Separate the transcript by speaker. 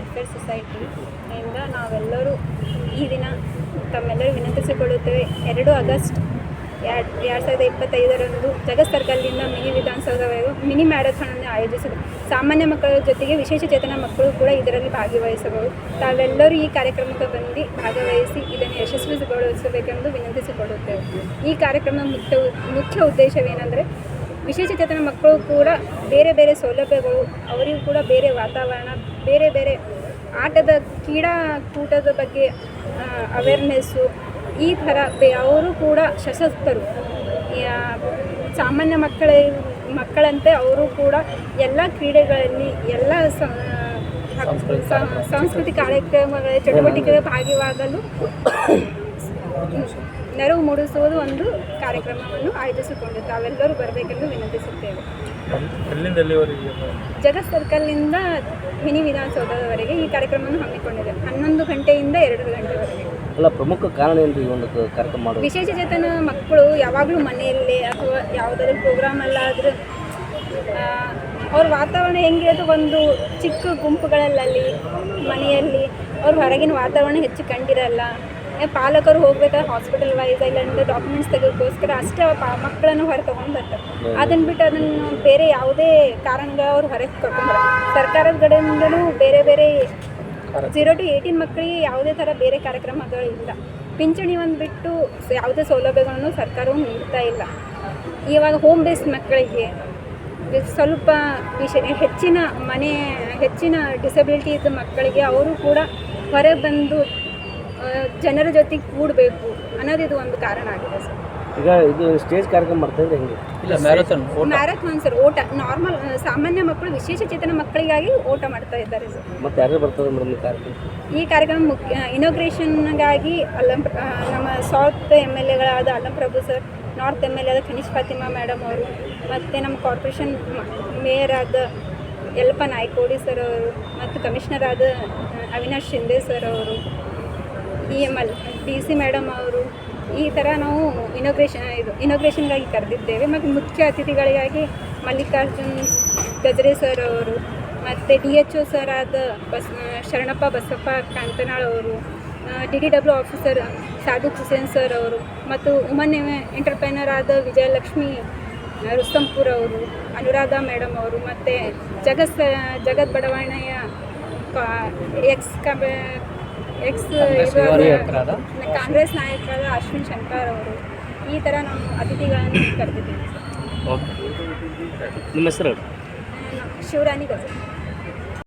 Speaker 1: Welfare society ಇಂದ ನಾವೆಲ್ಲರೂ ಈ ದಿನ ತಮ್ಮೆಲ್ಲರೂ ವಿನಂತಿಸಿಕೊಳ್ಳುತ್ತೇವೆ. ಎರಡು ಆಗಸ್ಟ್ ಎರಡು ಎರಡು ಸಾವಿರದ ಇಪ್ಪತ್ತೈದರಂದು ಜಗತ್ ಸರ್ಕಲ್ನಿಂದ ಮಿನಿ ವಿಧಾನಸೌಧವರೆಗೂ ಮಿನಿ ಮ್ಯಾರಥಾನನ್ನು ಆಯೋಜಿಸಿದೆ. ಸಾಮಾನ್ಯ ಮಕ್ಕಳ ಜೊತೆಗೆ ವಿಶೇಷ ಚೇತನ ಮಕ್ಕಳು ಕೂಡ ಇದರಲ್ಲಿ ಭಾಗವಹಿಸಬಹುದು. ತಾವೆಲ್ಲರೂ ಈ ಕಾರ್ಯಕ್ರಮಕ್ಕೆ ಬಂದು ಭಾಗವಹಿಸಿ ಇದನ್ನು ಯಶಸ್ವಿಗೊಳಿಸಬೇಕೆಂದು ವಿನಂತಿಸಿಕೊಳ್ಳುತ್ತೇವೆ. ಈ ಕಾರ್ಯಕ್ರಮದ ಮುಖ್ಯ ಮುಖ್ಯ ಉದ್ದೇಶವೇನೆಂದರೆ ವಿಶೇಷ ಚೇತನ ಮಕ್ಕಳು ಕೂಡ ಬೇರೆ ಬೇರೆ ಸೌಲಭ್ಯಗಳು ಅವರಿಗೂ ಕೂಡ ಬೇರೆ ವಾತಾವರಣ ಬೇರೆ ಬೇರೆ ಆಟದ ಕ್ರೀಡಾಕೂಟದ ಬಗ್ಗೆ ಅವೇರ್ನೆಸ್ಸು ಈ ಥರ ಬೇ ಅವರು ಕೂಡ ಸಶಸ್ತರು ಸಾಮಾನ್ಯ ಮಕ್ಕಳ ಮಕ್ಕಳಂತೆ ಅವರು ಕೂಡ ಎಲ್ಲ ಕ್ರೀಡೆಗಳಲ್ಲಿ ಎಲ್ಲ ಸಾಂಸ್ಕೃತಿಕ ಕಾರ್ಯಕ್ರಮಗಳ ಚಟುವಟಿಕೆಗಳ ಭಾಗವಾಗಲು ನೆರವು ಮೂಡಿಸುವುದು ಒಂದು ಕಾರ್ಯಕ್ರಮವನ್ನು ಆಯೋಜಿಸಿಕೊಂಡು ತಾವೆಲ್ಲರೂ ಬರಬೇಕೆಂದು ವಿನಂತಿಸುತ್ತೇವೆ. ಜಗತ್ ಸರ್ಕಲ್ನಿಂದ ಮಿನಿ ವಿಧಾನಸೌಧದವರೆಗೆ ಈ ಕಾರ್ಯಕ್ರಮವನ್ನು ಹಮ್ಮಿಕೊಂಡಿದೆ. ಹನ್ನೊಂದು ಗಂಟೆಯಿಂದ ಎರಡು ಗಂಟೆವರೆಗೆ.
Speaker 2: ಅಲ್ಲ ಪ್ರಮುಖ ಕಾರಣ ಏನು ಈ ಒಂದು ಕಾರ್ಯಕ್ರಮ ಮಾಡೋದು
Speaker 1: ವಿಶೇಷ ಚೇತನ ಮಕ್ಕಳು ಯಾವಾಗಲೂ ಮನೆಯಲ್ಲಿ ಅಥವಾ ಯಾವುದಾದ್ರೂ ಪ್ರೋಗ್ರಾಮಲ್ಲಾದರೂ ಅವ್ರ ವಾತಾವರಣ ಹೆಂಗಿರೋದು ಒಂದು ಚಿಕ್ಕ ಗುಂಪುಗಳಲ್ಲಿ ಮನೆಯಲ್ಲಿ ಅವ್ರ ಹೊರಗಿನ ವಾತಾವರಣ ಹೆಚ್ಚು ಕಂಡಿರಲ್ಲ. ಪಾಲಕರು ಹೋಗ್ಬೇಕಾದ್ರೆ ಹಾಸ್ಪಿಟಲ್ ವೈಸ್ ಇಲ್ಲಾಂದ್ರೆ ಡಾಕ್ಯುಮೆಂಟ್ಸ್ ತೆಗೋಕ್ಕೋಸ್ಕರ ಅಷ್ಟೇ ಅವ್ರ ಮಕ್ಕಳನ್ನು ಹೊರ ತೊಗೊಂಡು ಬರ್ತಾರೆ ಅದನ್ನು ಬಿಟ್ಟು ಅದನ್ನು ಬೇರೆ ಯಾವುದೇ ಕಾರಣಗಳ ಅವ್ರು ಹೊರಗೆ ಕರ್ಕೊಂಡು ಸರ್ಕಾರದ ಕಡೆಯಿಂದಲೂ ಬೇರೆ ಬೇರೆ ಜೀರೋ ಟು ಏಯ್ಟೀನ್ ಮಕ್ಕಳಿಗೆ ಯಾವುದೇ ಥರ ಬೇರೆ ಕಾರ್ಯಕ್ರಮಗಳು ಇಲ್ಲ ಪಿಂಚಣಿ ಒಂದು ಬಿಟ್ಟು ಯಾವುದೇ ಸೌಲಭ್ಯಗಳನ್ನು ಸರ್ಕಾರವು ನೀಡ್ತಾ ಇಲ್ಲ. ಇವಾಗ ಹೋಮ್ ಬೇಸ್ಡ್ ಮಕ್ಕಳಿಗೆ ಸ್ವಲ್ಪ ವಿಷಯ ಹೆಚ್ಚಿನ ಮನೆ ಹೆಚ್ಚಿನ ಡಿಸಬಿಲಿಟಿ ಇದ್ದ ಮಕ್ಕಳಿಗೆ ಅವರು ಕೂಡ ಹೊರಗೆ ಬಂದು ಜನರ ಜೊತೆಗೆ ಕೂಡಬೇಕು ಅನ್ನೋದು ಇದು ಒಂದು ಕಾರಣ ಆಗಿದೆ ಸರ್.
Speaker 2: ಈಗ ಇದು ಸ್ಟೇಜ್ ಕಾರ್ಯಕ್ರಮ ಮಾಡ್ತಾ ಇದ್ರೆ ಹೆಂಗೆ?
Speaker 3: ಇಲ್ಲ ಮ್ಯಾರಥಾನ್
Speaker 1: ಮ್ಯಾರಥಾನ್ ಸರ್ ಓಟ. ನಾರ್ಮಲ್ ಸಾಮಾನ್ಯ ಮಕ್ಕಳು ವಿಶೇಷ ಚೇತನ ಮಕ್ಕಳಿಗಾಗಿ ಓಟ ಮಾಡ್ತಾ ಇದ್ದಾರೆ ಸರ್.
Speaker 2: ಮತ್ತೆ ಯಾರು ಬರ್ತಾರೆ ಮೇಡಮ್ ಈ ಕಾರ್ಯಕ್ರಮ?
Speaker 1: ಈ ಕಾರ್ಯಕ್ರಮ ಮುಖ್ಯ ಇನೋಗ್ರೇಷನ್ಗಾಗಿ ಅಲ್ಲಂ ನಮ್ಮ south M L ಎಗಳಾದ Allam Prabhu sir north M L A ಆದ ಖನಿಷ್ ಫಾತಿಮಾ ಮೇಡಮ್ ಅವರು ಮತ್ತು ನಮ್ಮ ಕಾರ್ಪೊರೇಷನ್ ಮೇಯರ್ ಆದ ಎಲ್ಪ ನಾಯ್ಕೋಡಿ ಸರ್ ಅವರು ಮತ್ತು ಕಮಿಷನರ್ ಆದ ಅವಿನಾಶ್ ಶಿಂದೆ ಸರ್ ಅವರು E M L D C madam ಅವರು ಈ ಥರ ನಾವು ಇನೋಗ್ರೇಷನ್ ಇದು ಇನೋಗ್ರೇಷನ್ಗಾಗಿ ಕರೆದಿದ್ದೇವೆ. ಮತ್ತು ಮುಖ್ಯ ಅತಿಥಿಗಳಿಗಾಗಿ ಮಲ್ಲಿಕಾರ್ಜುನ್ ಗಜ್ರೆ ಸರ್ ಅವರು, ಮತ್ತು ಡಿ ಎಚ್ ಒ ಸರ್ ಆದ ಬಸ್ ಶರಣಪ್ಪ ಬಸಪ್ಪ ಕಾಂತನಾಳ್ ಅವರು D D W officer Sadiq Hussain sir ಅವರು, ಮತ್ತು ಉಮನ್ ಎಂಟರ್ಪ್ರೈನರ್ ಆದ ವಿಜಯಲಕ್ಷ್ಮಿ ರುಸ್ತಂಪುರ್ ಅವರು, ಅನುರಾಧ ಮೇಡಮ್ ಅವರು, ಮತ್ತು ಜಗತ್ ಜಗತ್ ಬಡಾವಣೆಯ ಎಕ್ಸ್ ಕಬ ಎಕ್ಸ್? ಕಾಂಗ್ರೆಸ್ ನಾಯಕರಾದ ಅಶ್ವಿನ್ ಶಂಕರ್ ಅವರು ಈ ಥರ ನಾವು ಅತಿಥಿಗಳನ್ನು ಕರೆದಿದ್ದೀವಿ.
Speaker 2: ಓಕೆ. ನಿಮ್ಮ ಹೆಸರು?
Speaker 1: ಶಿವರಾಣಿ ಗಜ